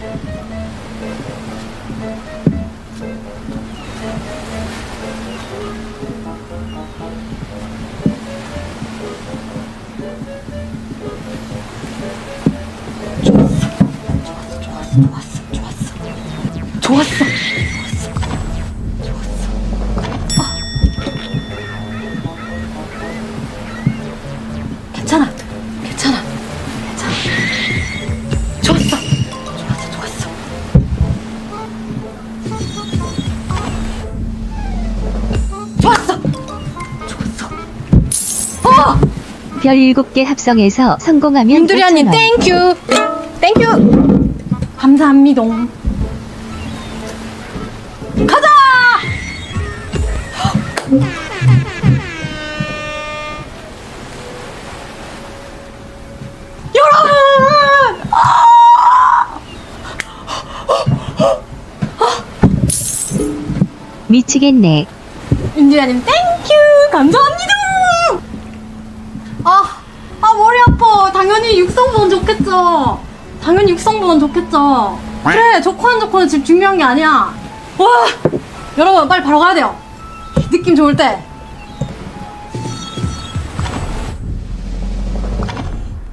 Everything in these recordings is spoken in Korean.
좋았어, 좋았어, 좋았어. 좋았어. 별 7개 합성해서 성공하면 5,000원. 땡큐 땡큐 감사합니다. 가자! 여러분! 미치겠네. 윤두리아님 땡큐 감사합니다 아, 아 머리 아파. 당연히 육성보험 좋겠죠. 당연히 육성보험 좋겠죠. 그래 좋고 안 좋고는 지금 중요한 게 아니야. 와 여러분 빨리 바로 가야 돼요. 느낌 좋을 때.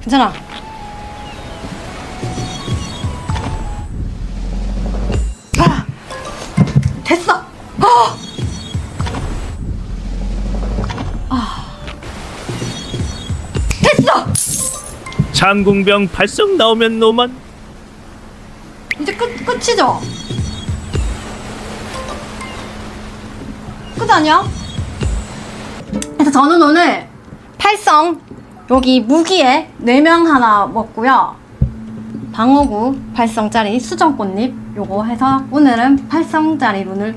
괜찮아. 아, 됐어. 아! 됐어 장궁병 발성 나오면 노만 이제 끝, 끝이죠? 끝 아니야? 그래서 저는 오늘 팔성 여기 무기에 4명 하나 먹고요 방어구 8성짜리 수정꽃잎 요거 해서 오늘은 8성짜리 룬을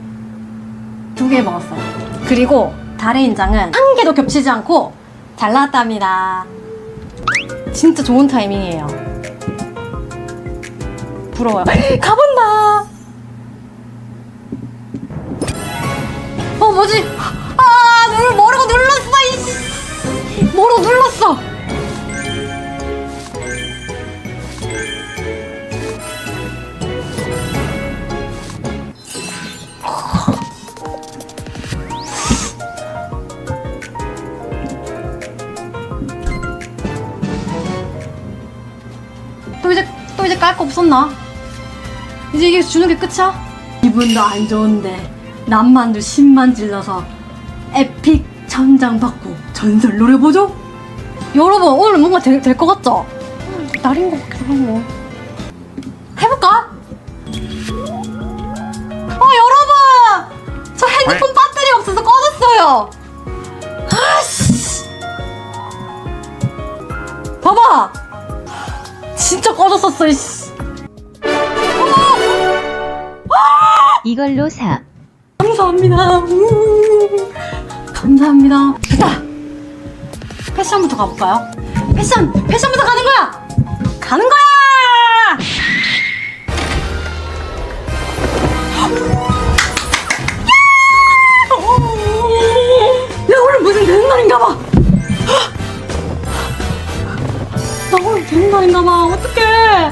두 개 먹었어요 그리고 달의 인장은 한 개도 겹치지 않고 잘 나왔답니다 진짜 좋은 타이밍이에요 부러워요. 가본다. 어 뭐지? 아 눈을 모르고 눌렀어 이씨. 모르고 눌렀어. 깔 거 없었나? 이제 이게 주는 게 끝이야? 기분도 안 좋은데 남만두 10만 질러서 에픽 천장 받고 전설 노려보죠? 여러분 오늘 뭔가 될 것 같죠? 음, 날인 것 같기도 하고 해볼까? 아 여러분! 저 핸드폰 배터리 없어서 꺼졌어요 아씨 봐봐! 진짜 꺼졌었어 이씨 이걸로 사. 감사합니다. 우. 감사합니다. 됐다. 패션부터 가볼까요? 패션, 패션부터 가는 거야. 가는 거야. 야! 야 오늘 무슨 되는 날인가 전문가인가 봐. 어떡해.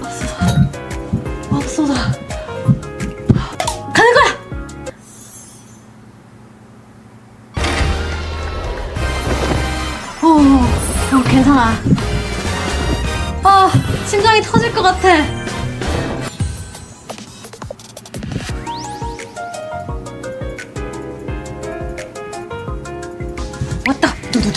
맙소다. 맙소다. 가는 거야. 오, 오 괜찮아. 아, 심장이 터질 것 같아.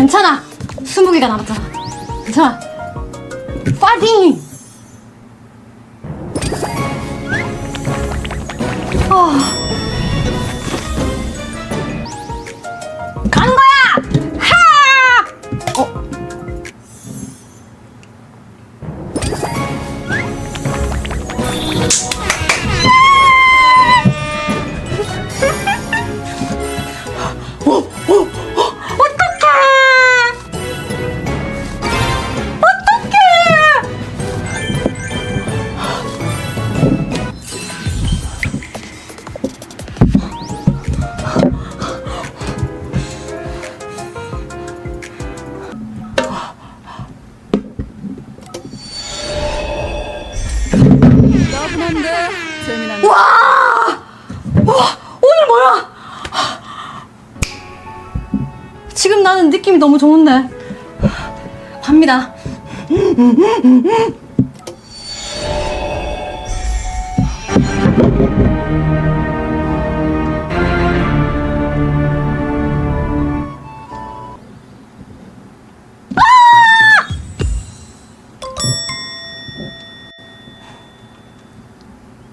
괜찮아. 스무 개가 남았잖아. 괜찮아. 파이팅! 아, 뭐야? 지금 나는 느낌이 너무 좋은데. 갑니다.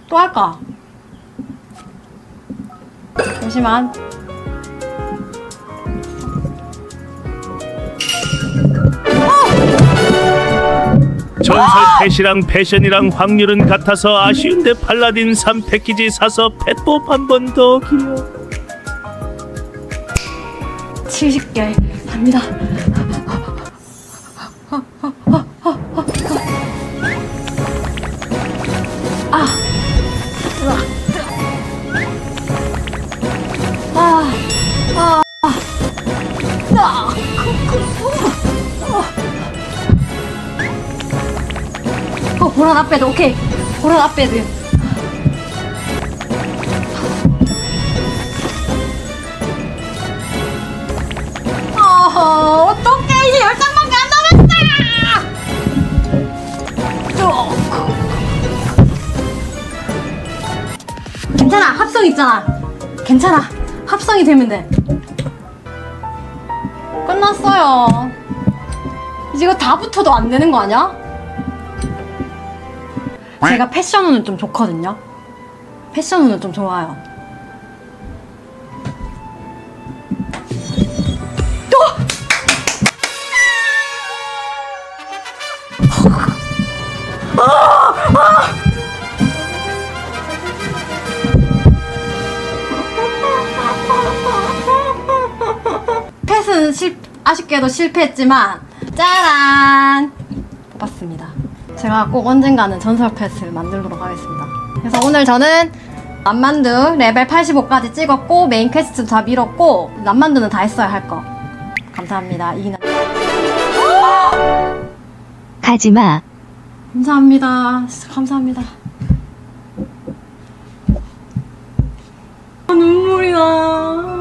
또 할까? 잠시만. 전설 펫이랑 패션이랑 확률은 같아서 아쉬운데 팔라딘 3 패키지 사서 펫법 한번 더 기여 70개 갑니다. 보라 앞배드 오케이. 보라 앞배드. 어, 어떡해 이제 열 장밖에 안 남았다. 어. 괜찮아 합성 있잖아. 괜찮아 합성이 되면 돼. 끝났어요. 이제 이거 다 붙어도 안 되는 거 아니야? 제가 패션운은 좀 좋거든요. 패션운은 좀 좋아요. 펫은 실, 아쉽게도 실패했지만 짜란 뽑았습니다. 제가 꼭 언젠가는 전설 펫을 만들도록 하겠습니다. 그래서 오늘 저는 남만두 레벨 85까지 찍었고 메인 퀘스트도 다 밀었고 남만두는 다 했어야 할 거. 감사합니다. 이기는 가지마. 감사합니다. 진짜 감사합니다. 아, 눈물이 나.